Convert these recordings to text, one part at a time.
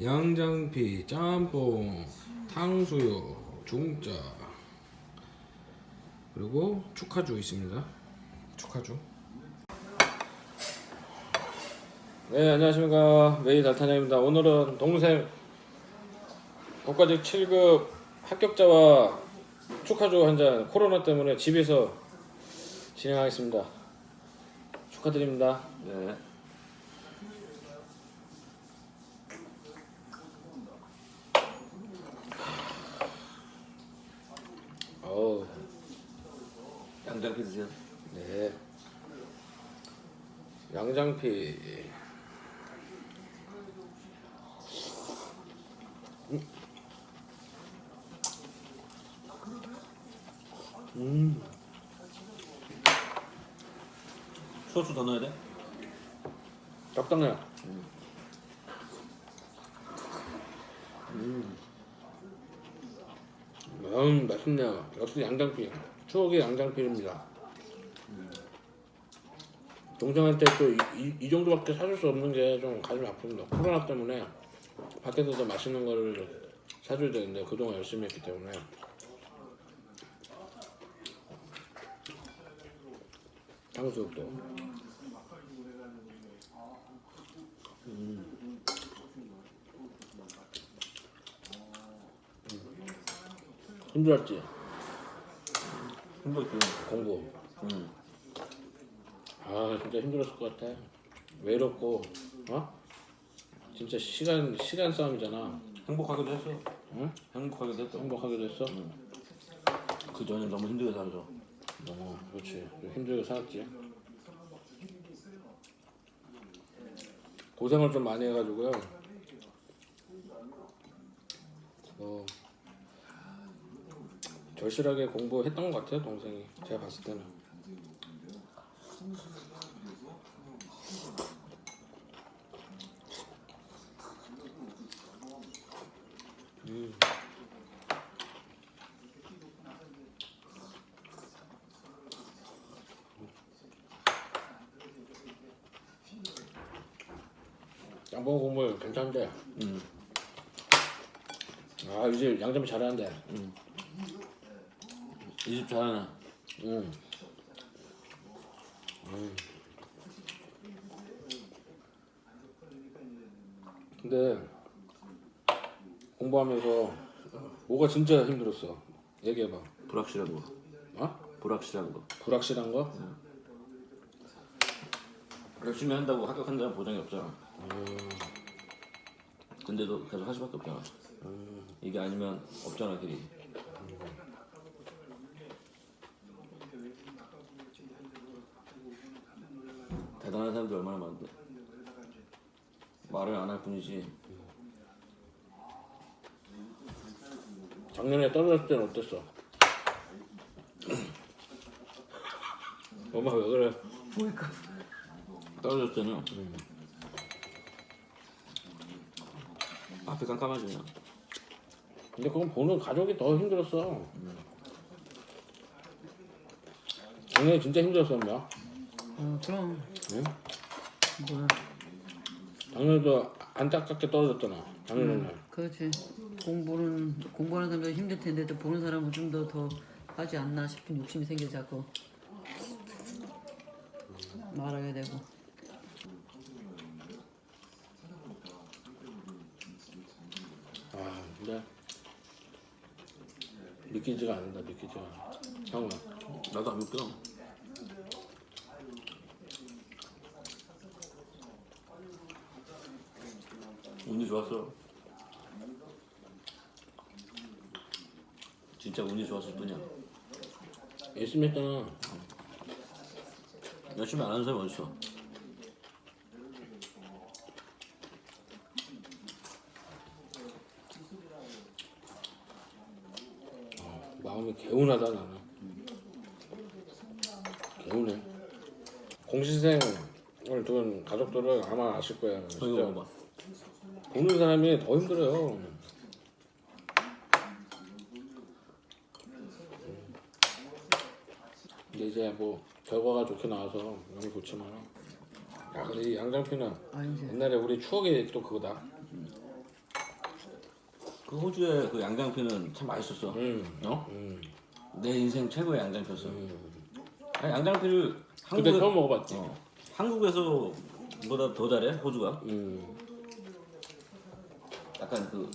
양장피, 짬뽕, 탕수육, 중짜 그리고 축하주 있습니다. 축하주. 네 안녕하십니까 메이 달타냐입니다. 오늘은 동생 국가직 7급 합격자와 축하주 한잔 코로나 때문에 집에서 진행하겠습니다. 축하드립니다. 네. 어우 양장피 드세요. 네. 양장피. 음. 소주 더 넣어야 돼? 적당해. 음. 음, 맛있네요. 역시 양장피. 추억의 양장피입니다. 동생한테 또 이, 이 정도밖에 사줄 수 없는 게 좀 가슴이 아픕니다. 코로나 때문에 밖에서도 맛있는 거를 사줘야 되는데 그동안 열심히 했기 때문에 탕수육도 음. 힘들었지 힘들었지. 공부 응. 아 진짜 힘들었을 것 같아 외롭고 어 진짜 시간 시간 싸움이잖아 행복하기도 했어. 응 행복하기도 했어. 행복하게 됐어 그 전에 너무 힘들게 살죠. 어 그렇지 좀 힘들게 살았지 고생을 좀 많이 해가지고요 어 절실하게 공부했던 것 같아요 동생이 제가 봤을 때는 음. 양봉 국물 괜찮은데 응. 아 이제 양념 잘하는데 이 집 잘하네. 음. 음. 근데 공부하면서 뭐가 진짜 힘들었어 얘기해봐 불확실한 거. 어? 불확실한 거. 불확실한 거? 열심히 한다고 합격한다는 보장이 없잖아. 음. 근데도 계속 할 수밖에 없잖아. 이게 아니면 없잖아 길이. 대단한 사람들 얼마나 많은데. 말을 안 할 뿐이지. 작년에 떨어졌을 때는 어땠어? 엄마 왜 그래? 떨어졌을 때는 앞이 깜깜하지 그냥. 근데 그건 보는 가족이 더 힘들었어. 작년에 진짜 힘들었어 엄마? 어, 그럼. 응? 뭐야? 작년에도 안타깝게 떨어졌잖아 작년에는 그렇지. 공부는 공부하는 사람도 힘들 텐데 또 보는 사람은 좀 더 더 하지 않나 싶은 욕심이 생겨 자꾸 말하게 되고. 아 근데 믿기지가 않는다 믿기지가 않아 나도 안 믿겨 운이 좋았어 진짜 운이 좋았을 뿐이야. 열심히 했잖아 열심히 안 하는 사람이 어딨어? 마음이 개운하다 나는. 개운해. 공시생을 둔 가족들은 아마 아실 거야. 진짜 보는 사람이 더 힘들어요 근데 이제 뭐 결과가 좋게 나와서 너무 좋지만 야 근데 이 양장피는 아니지. 옛날에 우리 추억이 또 그거다 그 호주의 그 양장피는 참 맛있었어. 음. 어? 음. 내 인생 최고의 양장피였어. 음. 아니, 양장피를 그때 한국에 처음 먹어봤지. 어, 한국에서 보다 더 잘해 호주가. 음. 약간 그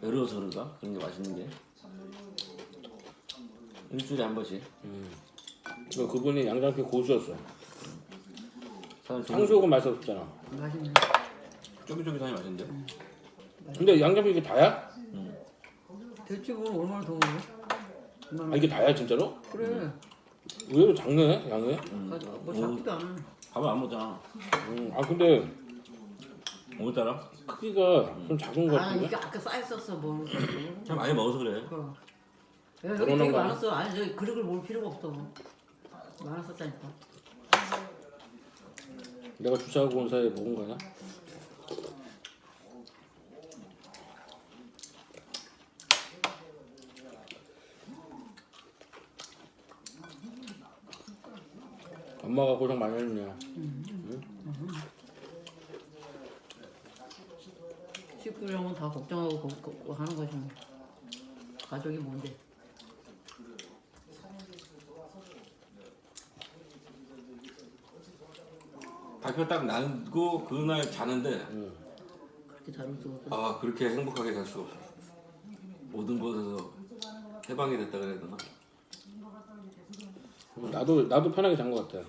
그런가 그런 게 맛있는 게 일주일에 한 번씩. 그 그분이 양장피 고수였어. 좀 탕수육은 맛있었잖아. 맛있네. 쫄깃쫄깃하니 맛있는데. 근데 양장피 이게 다야? 대체 뭘 얼마나 더 먹어? 얼마나 아 이게 다야 진짜로? 그래. 의외로 작네 양이. 가져. 뭐 작지도 않아. 밥을 안 먹잖아. 음. 아 근데 오늘따라 크기가 좀 작은 것아 같은데. 이게 아까 쌓였었어 뭐. 참 많이 먹어서 그래. 그럼. 야, 여기 그러는 되게 거 아니야? 많았어. 아니 저기 그릇을 볼 필요가 없어. 많았었다니까. 내가 주차하고 온 사이에 먹은 거냐? 엄마가 고생 많이 했네. 식 구령은 다 걱정하고 거, 거, 거 하는 거지 뭐. 가족이 뭔데? 발표 딱 나고 그날 자는데 그렇게 다룰 수가 없어. 아 그렇게 행복하게 갈 수가 없어. 모든 것에서 해방이 됐다 그래야 되나? 나도 나도 편하게 잔 것 같아.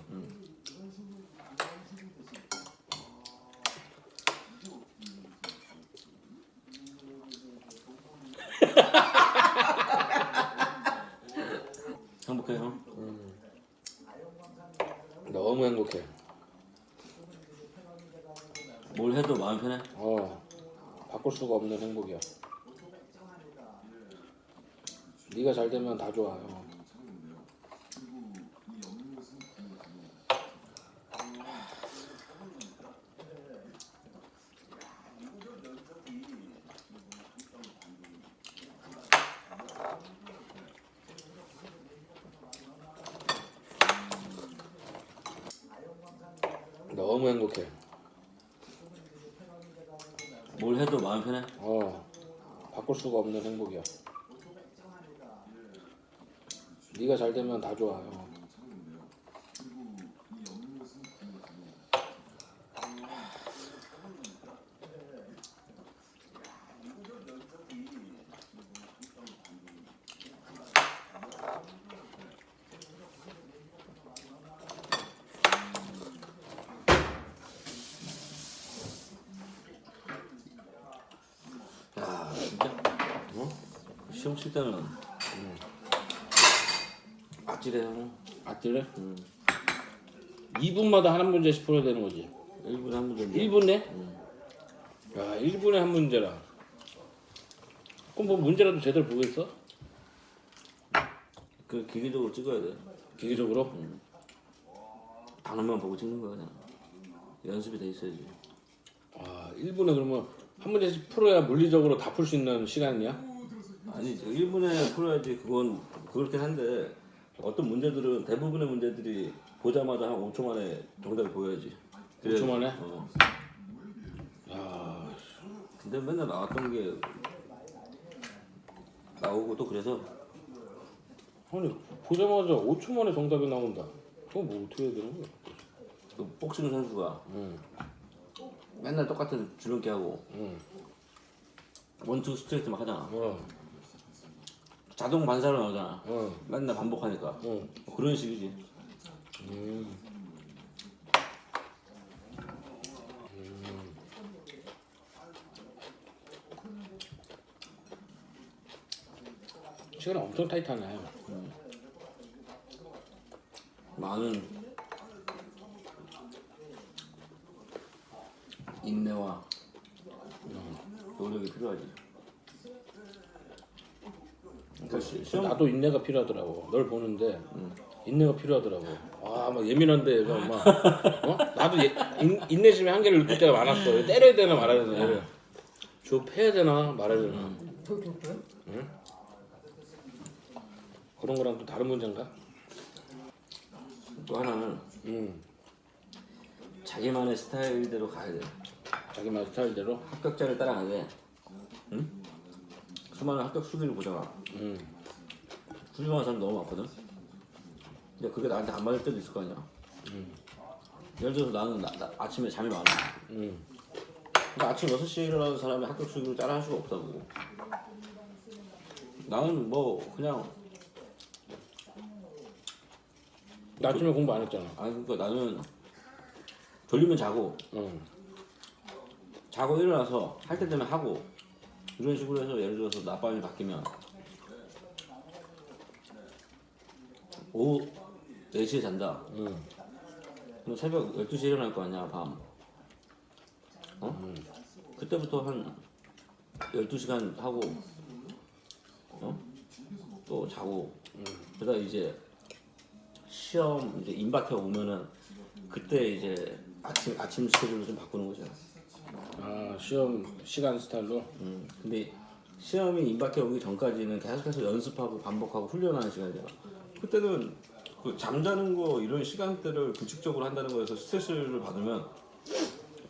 행복해 형. 너무 행복해. 뭘 해도 마음 편해. 어 바꿀 수가 없는 행복이야. 네가 잘 되면 다 좋아요. 너무 행복해. 뭘 해도 마음 편해. 어 바꿀 수가 없는 행복이야. 네가 잘 되면 다 좋아요. 야 진짜. 어? 시험 칠 때는 아찔해 형. 아찔해? 음. 2분마다 한 문제씩 풀어야 되는 거지. 1분에 한 문제. 1분에? 야, 1분에 한 문제라. 그럼 뭐 문제라도 제대로 보겠어? 그 기계적으로 찍어야 돼. 기계적으로? 단어만 보고 찍는 거야 그냥. 연습이 돼 있어야지. 아, 1분에 그러면 한 문제씩 풀어야 물리적으로 다 풀 수 있는 시간이야? 아니 저 1분에 풀어야지 그건 그렇긴 한데 어떤 문제들은 대부분의 문제들이 보자마자 한 5초 만에 정답이 보여야지. 5초 만에? 어. 야, 근데 맨날 나왔던 게 나오고 또 그래서 아니, 보자마자 5초 만에 정답이 나온다. 그건 뭐 어떻게 해야 되는 거야? 그 복싱 선수가 응, 맨날 똑같은 줄넘기 하고 응. 원투 스트레이트 막 하잖아. 어, 자동 반사로 나오잖아. 어, 맨날 반복하니까 어. 뭐 그런 식이지. 음. 시간이 엄청 타이트하네. 많은 인내와 노력이 필요하지. 그러니까 시, 나도 인내가 필요하더라고. 널 보는데 인내가 필요하더라고. 아, 막 예민한데 얘가 막 어? 나도 예, 인, 인내심의 한계를 느낄 때가 많았어. 때려야 되나 말아야 되나. 얘를. 좁혀야 되나 말아야 되나. 더 좋고요? 그런 거랑 또 다른 문제인가? 또 하나는 음, 자기만의 스타일대로 가야 돼. 자기만 스타일대로. 합격자를 따라가야 돼. 응? 수많은 합격 수기를 보잖아. 음. 훌륭한 사람 너무 많거든. 근데 그게 나한테 안 맞을 때도 있을 거 아니야. 예를 들어서 나는 나- 나- 아침에 잠이 많아. 음. 근데 아침 6시에 일어나는 사람이 합격 수기를 따라 할 수가 없다고. 나는 뭐 그냥 나 아침에 공부 안 했잖아. 아니 그러니까 나는 졸리면 자고 응. 자고 일어나서 할 때 되면 하고 이런 식으로 해서 예를 들어서 낮밤이 바뀌면 오후 4시에 잔다 응. 그럼 새벽 12시에 일어날 거 아니야 밤 어? 그때부터 한 12시간 하고 어? 또 자고 그러다 이제 시험 이제 임박해 오면은 그때 이제 아침 아침 스케줄을 좀 바꾸는 거죠. 아 시험 시간 스타일로. 음, 근데 시험이 임박해 오기 전까지는 계속해서 연습하고 반복하고 훈련하는 시간이잖아. 그때는 그 잠자는 거 이런 시간대를 규칙적으로 한다는 거에서 스트레스를 받으면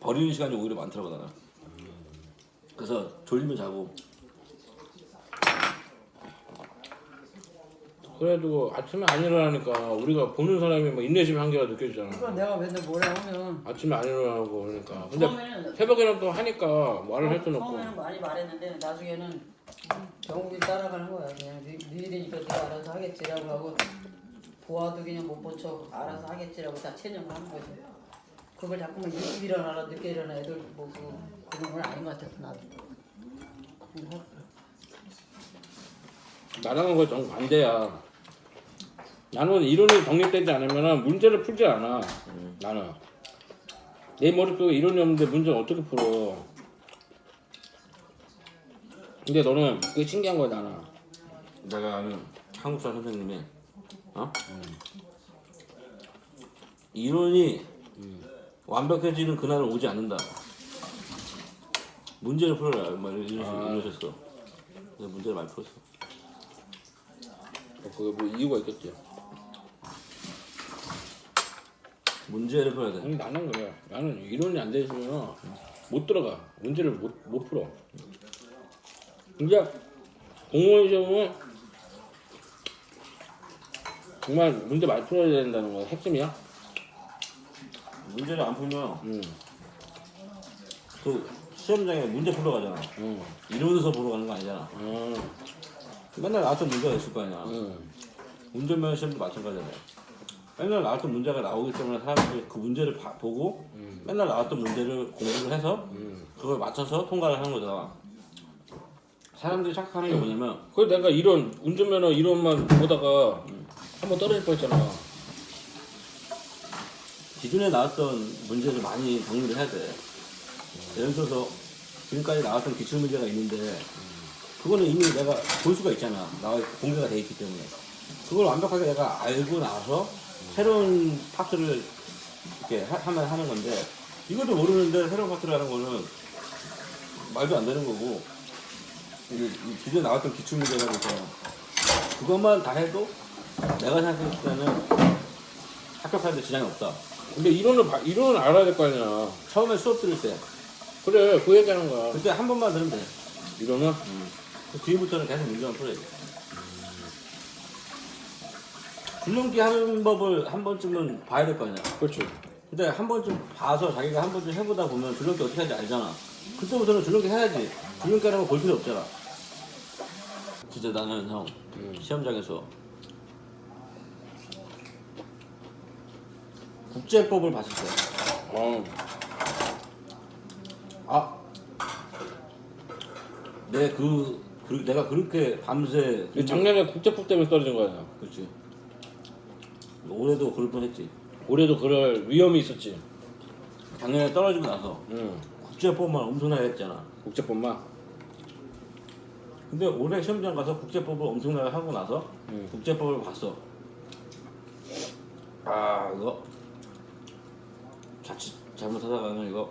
버리는 시간이 오히려 많더라고 나는. 그래서 졸리면 자고 그래도 아침에 안 일어나니까 우리가 보는 사람이 뭐 인내심 한계가 느껴지잖아. 내가 맨날 뭐라 하면 아침에 안 일어나고 그러니까. 근데 처음에는 새벽에는 또 하니까 말을 할 수는 없고. 처음에는 많이 말했는데 나중에는 경욱이 따라가는 거야. 그냥 네, 너희들이니까 네가 알아서 하겠지라고 하고 보아도 그냥 못 본척 알아서 하겠지라고 다 체념을 하는 거지. 그걸 자꾸만 일찍 일어나라 늦게 일어나 애들 뭐 그, 그런 건 아닌 것 같아 나도. 나랑은 거의 정반대야. 나는 이론이 정립되지 않으면 문제를 풀지 않아. 나는 내 머릿속에 이론이 없는데 문제를 어떻게 풀어? 근데 너는 그게 신기한 거야 나는. 내가 아는 한국사 선생님이 어? 이론이 완벽해지는 그날은 오지 않는다. 문제를 풀어라. 막 이런 아. 이러셨어. 문제를 많이 풀었어. 그게 뭐 이유가 있겠지. 문제를 풀어야 돼. 아니 나는 그래. 나는 이론이 안 되시면 못 들어가. 문제를 못, 못 풀어. 근데 공무원 시험은 정말 문제 많이 풀어야 된다는 거 핵심이야. 문제를 안 풀면 응, 그 시험장에 문제 풀러 가잖아. 응, 이론에서 보러 가는 거 아니잖아. 응, 맨날 나왔던 문제가 있을 거 아니야. 응. 운전면허 시험도 마찬가지잖아. 맨날 나왔던 문제가 나오기 때문에 사람들이 그 문제를 봐- 보고 맨날 나왔던 문제를 공부를 해서 그걸 맞춰서 통과를 하는 거잖아. 사람들이 착각하는 게 뭐냐면 그래 내가 이론 운전면허 이론만 보다가 한번 떨어질 뻔했잖아. 기존에 나왔던 문제를 많이 정리를 해야 돼. 예를 들어서 지금까지 나왔던 기출 문제가 있는데 그거는 이미 내가 볼 수가 있잖아. 나와 있- 공개가 돼 있기 때문에 그걸 완벽하게 내가 알고 나서 새로운 파트를 이렇게 하, 하면 하는 건데 이것도 모르는데 새로운 파트를 하는 거는 말도 안 되는 거고 기존에 나왔던 기출 문제가 있잖아. 그것만 다 해도 내가 생각했을 때는 합격하는데 지장이 없다. 근데 이론을 봐- 이론을 알아야 될 거 아니야. 처음에 수업 들을 때 그래 그 얘기하는 거야. 그때 한 번만 들으면 돼. 이론은 그 뒤부터는 계속 문제만 풀어야 돼. 줄넘기 하는 법을 한 번쯤은 봐야 될 거 아니야. 그렇지. 근데 한 번쯤 봐서 자기가 한 번쯤 해보다 보면 줄넘기 어떻게 하는지 알잖아. 그때부터는 줄넘기 해야지. 줄넘기 하는 거 볼 필요 없잖아. 진짜 나는 형 시험장에서 국제법을 봤을 때 어. 아, 내 그, 그 내가 그렇게 밤새 그 작년에 국제법 때문에 떨어진 거야. 그렇지. 올해도 그럴 뻔했지. 올해도 그럴 위험이 있었지. 작년에 떨어지고 나서 응. 국제법만 엄청나게 했잖아. 국제법만. 근데 올해 시험장 가서 국제법을 엄청나게 하고 나서 음. 국제법을 봤어. 아 이거 자칫 잘못하다가는 이거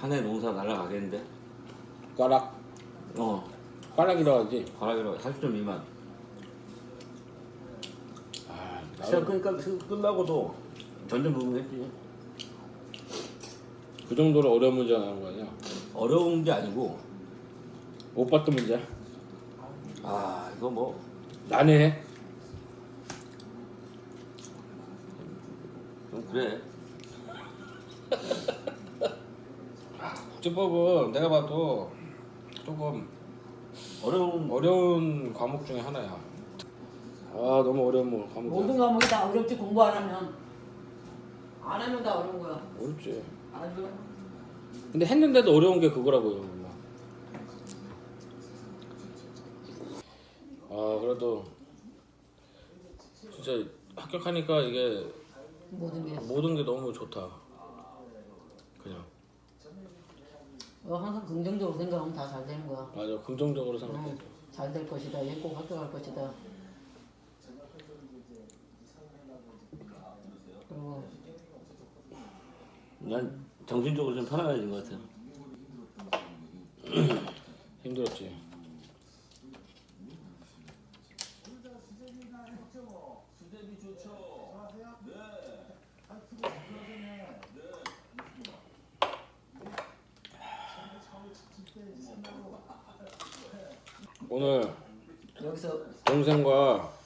한 해 농사 날라가겠는데. 꽈락. 어, 꽈락이라고 하지. 과락이라고 40점 미만. 아, 끝, 끝, 끝나고도 전전 부분했지. 그 정도로 어려운 문제가 나온 거 아니야. 어려운 게 아니고 못 봤던 문제야. 아 이거 뭐 난해. 좀 그래. 국제법은 내가 봐도 조금 어려운 어려운 과목 중에 하나야. 아 너무 어려운 뭐 과목이야. 모든 과목이 다 어렵지 공부 안 하면 안 하면 다 어려운 거야. 어렵지. 아주 근데 했는데도 어려운 게 그거라고요. 아 그래도 진짜 합격하니까 이게 모든 게 모든 게 너무 좋다. 그냥 어, 항상 긍정적으로 생각하면 다 잘 되는 거야. 맞아 긍정적으로 생각해. 잘 될 것이다. 얘 꼭 합격할 것이다. 그리고 난 정신적으로 좀 편안해진 것 같아. 힘들었지. 오늘 여기서 동생과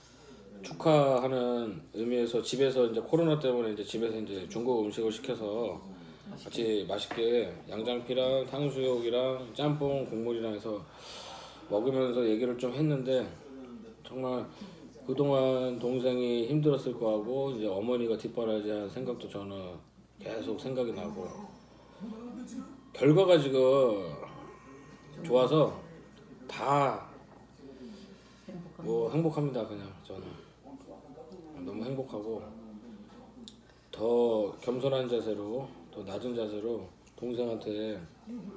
축하하는 의미에서 집에서 이제 코로나 때문에 이제 집에서 이제 중국 음식을 시켜서 같이 맛있게. 양장피랑 탕수육이랑 짬뽕 국물이랑 해서 먹으면서 얘기를 좀 했는데 정말 그동안 동생이 힘들었을 거하고 이제 어머니가 뒷바라지한 생각도 저는 계속 생각이 나고 결과가 지금 좋아서 다 뭐 행복합니다 그냥 저는 너무 행복하고 더 겸손한 자세로 더 낮은 자세로 동생한테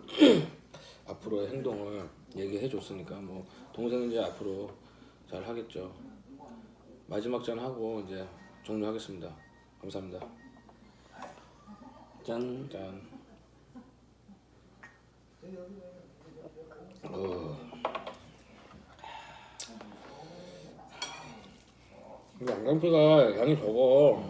앞으로의 행동을 얘기해 줬으니까 뭐 동생은 이제 앞으로 잘 하겠죠 마지막 잔 하고 이제 종료하겠습니다 감사합니다 짠. 짠 어. 근데 양장피가 양이 적어